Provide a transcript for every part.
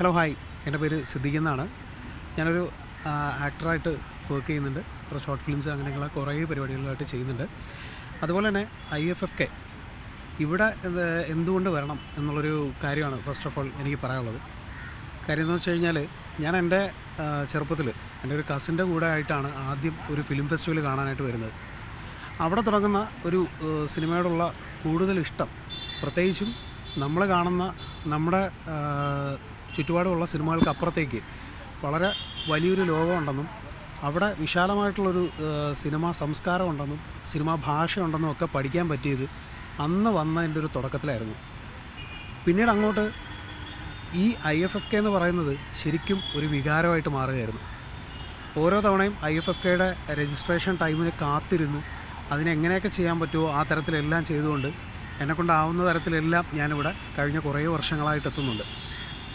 Hello hi. എന്റെ പേര് സിദ്ദിഖ് എന്നാണ്. ഞാനൊരു ആക്ടറായിട്ട് വർക്ക് ചെയ്യുന്നുണ്ട്. കുറേ ഷോർട്ട് ഫിലിംസ് അങ്ങനെയുള്ള കുറേ പരിപാടികളായിട്ട് ചെയ്യുന്നുണ്ട്. അതുപോലെ തന്നെ ഐ എഫ് എഫ് കെ. ഇവിടെ എന്തുകൊണ്ട് വരണം എന്നുള്ളൊരു കാര്യമാണ് ഫസ്റ്റ് ഓഫ് ഓൾ എനിക്ക് പറയാനുള്ളത്. കാര്യം എന്ന് വെച്ച് കഴിഞ്ഞാൽ ഞാൻ എന്റെ ചെറുപ്പത്തിൽ എന്റെ ഒരു കസിന്റെ കൂടെ ആയിട്ടാണ് ആദ്യം ഒരു ഫിലിം ഫെസ്റ്റിവൽ കാണാനായിട്ട് വരുന്നത്. അവിടെ തുടങ്ങുന്ന ഒരു സിനിമയോടുള്ള കൂടുതൽ ഇഷ്ടം പ്രത്യേകിച്ചും നമ്മൾ കാണുന്ന നമ്മുടെ ചുറ്റുപാടുമുള്ള സിനിമകൾക്ക് അപ്പുറത്തേക്ക് വളരെ വലിയൊരു ലോകമുണ്ടെന്നും അവിടെ വിശാലമായിട്ടുള്ളൊരു സിനിമാ സംസ്കാരം ഉണ്ടെന്നും സിനിമാ ഭാഷ ഉണ്ടെന്നും ഒക്കെ പഠിക്കാൻ പറ്റിയത് അന്ന് വന്നതിന്റെ ഒരു തുടക്കത്തിലായിരുന്നു. പിന്നീട് അങ്ങോട്ട് ഈ ഐ എഫ് എഫ് കെ എന്ന് പറയുന്നത് ശരിക്കും ഒരു വികാരമായിട്ട് മാറുകയായിരുന്നു. ഓരോ തവണയും ഐ എഫ് എഫ് കെയുടെ രജിസ്ട്രേഷൻ ടൈമിന് കാത്തിരുന്ന് അതിനെങ്ങനെയൊക്കെ ചെയ്യാൻ പറ്റുമോ ആ തരത്തിലെല്ലാം ചെയ്തുകൊണ്ട് എന്നെക്കൊണ്ടാവുന്ന തരത്തിലെല്ലാം ഞാനിവിടെ കഴിഞ്ഞ കുറേ വർഷങ്ങളായിട്ട് എത്തുന്നുണ്ട്.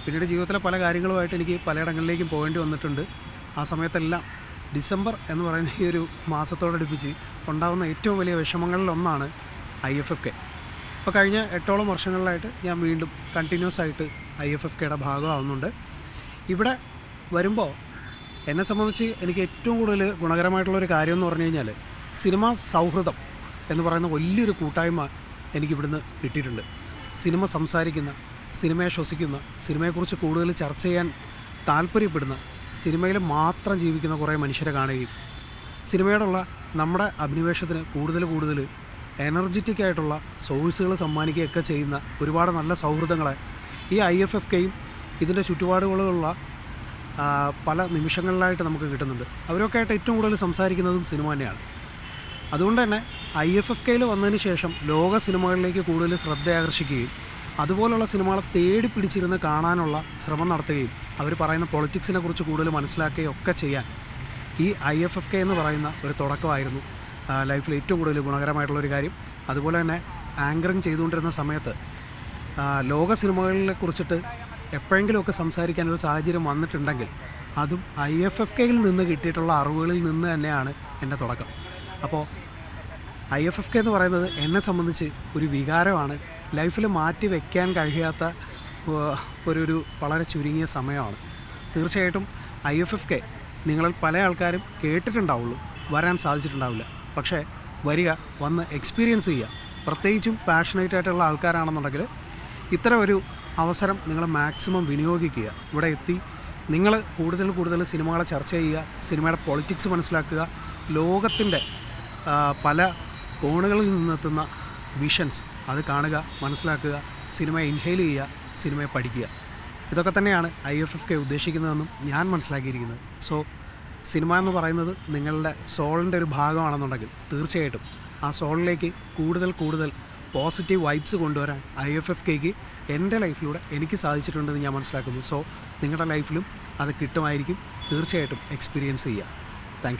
പിന്നീട് ജീവിതത്തിലെ പല കാര്യങ്ങളുമായിട്ട് എനിക്ക് പലയിടങ്ങളിലേക്കും പോകേണ്ടി വന്നിട്ടുണ്ട്. ആ സമയത്തെല്ലാം ഡിസംബർ എന്ന് പറയുന്ന ഈ ഒരു മാസത്തോടടുപ്പിച്ച് ഉണ്ടാകുന്ന ഏറ്റവും വലിയ വിഷമങ്ങളിലൊന്നാണ് ഐ എഫ് എഫ് കെ. അപ്പോൾ കഴിഞ്ഞ എട്ടോളം വർഷങ്ങളിലായിട്ട് ഞാൻ വീണ്ടും കണ്ടിന്യൂസ് ആയിട്ട് ഐ എഫ് എഫ് കെയുടെ ഭാഗമാവുന്നുണ്ട്. ഇവിടെ വരുമ്പോൾ എന്നെ സംബന്ധിച്ച് എനിക്ക് ഏറ്റവും കൂടുതൽ ഗുണകരമായിട്ടുള്ളൊരു കാര്യം എന്ന് പറഞ്ഞു കഴിഞ്ഞാൽ സിനിമാ സൗഹൃദം എന്ന് പറയുന്ന വലിയൊരു കൂട്ടായ്മ എനിക്കിവിടുന്ന് കിട്ടിയിട്ടുണ്ട്. സിനിമ സംസാരിക്കുന്ന സിനിമയെ ശ്വസിക്കുന്ന സിനിമയെക്കുറിച്ച് കൂടുതൽ ചർച്ച ചെയ്യാൻ താല്പര്യപ്പെടുന്ന സിനിമയിൽ മാത്രം ജീവിക്കുന്ന കുറേ മനുഷ്യരെ കാണുകയും സിനിമയോടുള്ള നമ്മുടെ അഭിനിവേശത്തിന് കൂടുതൽ കൂടുതൽ എനർജറ്റിക് ആയിട്ടുള്ള സോഴ്സുകൾ സമ്മാനിക്കുകയൊക്കെ ചെയ്യുന്ന ഒരുപാട് നല്ല സൗഹൃദങ്ങളെ ഈ ഐ എഫ് എഫ് കെയും ഇതിന്റെ ചുറ്റുപാടുകളുള്ള പല നിമിഷങ്ങളിലായിട്ട് നമുക്ക് കിട്ടുന്നുണ്ട്. അവരൊക്കെ ആയിട്ട് ഏറ്റവും കൂടുതൽ സംസാരിക്കുന്നതും സിനിമ തന്നെയാണ്. അതുകൊണ്ട് തന്നെ ഐ എഫ് എഫ് കെയിൽ വന്നതിന് ശേഷം ലോക സിനിമകളിലേക്ക് കൂടുതൽ ശ്രദ്ധ ആകർഷിക്കുകയും അതുപോലുള്ള സിനിമകളെ തേടി പിടിച്ചിരുന്ന് കാണാനുള്ള ശ്രമം നടത്തുകയും അവർ പറയുന്ന പൊളിറ്റിക്സിനെ കുറിച്ച് കൂടുതൽ മനസ്സിലാക്കുകയും ഒക്കെ ചെയ്യാൻ ഈ ഐ എഫ് എഫ് കെ എന്ന് പറയുന്ന ഒരു തുടക്കമായിരുന്നു. ലൈഫിൽ ഏറ്റവും കൂടുതൽ ഗുണകരമായിട്ടുള്ളൊരു കാര്യം. അതുപോലെ തന്നെ ആങ്കറിങ് ചെയ്തുകൊണ്ടിരുന്ന സമയത്ത് ലോക സിനിമകളെ കുറിച്ചിട്ട് എപ്പോഴെങ്കിലുമൊക്കെ സംസാരിക്കാൻ ഒരു സാഹചര്യം വന്നിട്ടുണ്ടെങ്കിൽ അതും ഐ എഫ് എഫ് കെയിൽ നിന്ന് കിട്ടിയിട്ടുള്ള അറിവുകളിൽ നിന്ന് തന്നെയാണ് എന്റെ തുടക്കം. അപ്പോൾ ഐ എഫ് എഫ് കെ എന്ന് പറയുന്നത് എന്നെ സംബന്ധിച്ച് ഒരു വികാരമാണ്. ലൈഫിൽ മാറ്റി വയ്ക്കാൻ കഴിയാത്ത ഒരു ഒരു വളരെ ചുരുങ്ങിയ സമയമാണ്. തീർച്ചയായിട്ടും ഐ എഫ് എഫ് കെ നിങ്ങളിൽ പല ആൾക്കാരും കേട്ടിട്ടുണ്ടാവുള്ളൂ വരാൻ സാധിച്ചിട്ടുണ്ടാവില്ല. പക്ഷേ വരിക വന്ന് എക്സ്പീരിയൻസ് ചെയ്യുക പ്രത്യേകിച്ചും പാഷനേറ്റ് ആയിട്ടുള്ള ആൾക്കാരാണെന്നുണ്ടെങ്കിൽ ഇത്തരം ഒരു അവസരം നിങ്ങൾ മാക്സിമം വിനിയോഗിക്കുക. ഇവിടെ എത്തി നിങ്ങൾ കൂടുതൽ കൂടുതൽ സിനിമകളെ ചർച്ച ചെയ്യുക സിനിമയുടെ പൊളിറ്റിക്സ് മനസ്സിലാക്കുക ലോകത്തിന്റെ പല കോണുകളിൽ നിന്നെത്തുന്ന വിഷൻസ് അത് കാണുക മനസ്സിലാക്കുക സിനിമയെ ഇൻഹെയിൽ ചെയ്യുക സിനിമയെ പഠിക്കുക. ഇതൊക്കെ തന്നെയാണ് ഐ എഫ് എഫ് കെ ഉദ്ദേശിക്കുന്നതെന്നും ഞാൻ മനസ്സിലാക്കിയിരിക്കുന്നത്. സോ സിനിമ എന്ന് പറയുന്നത് നിങ്ങളുടെ സോളിന്റെ ഒരു ഭാഗമാണെന്നുണ്ടെങ്കിൽ തീർച്ചയായിട്ടും ആ സോളിലേക്ക് കൂടുതൽ കൂടുതൽ പോസിറ്റീവ് വൈബ്സ് കൊണ്ടുവരാൻ ഐ എഫ് എഫ് കെക്ക് എന്റെ ലൈഫിലൂടെ എനിക്ക് സാധിച്ചിട്ടുണ്ടെന്ന് ഞാൻ മനസ്സിലാക്കുന്നു. സോ നിങ്ങളുടെ ലൈഫിലും അത് കിട്ടുമായിരിക്കും. തീർച്ചയായിട്ടും എക്സ്പീരിയൻസ് ചെയ്യുക. താങ്ക്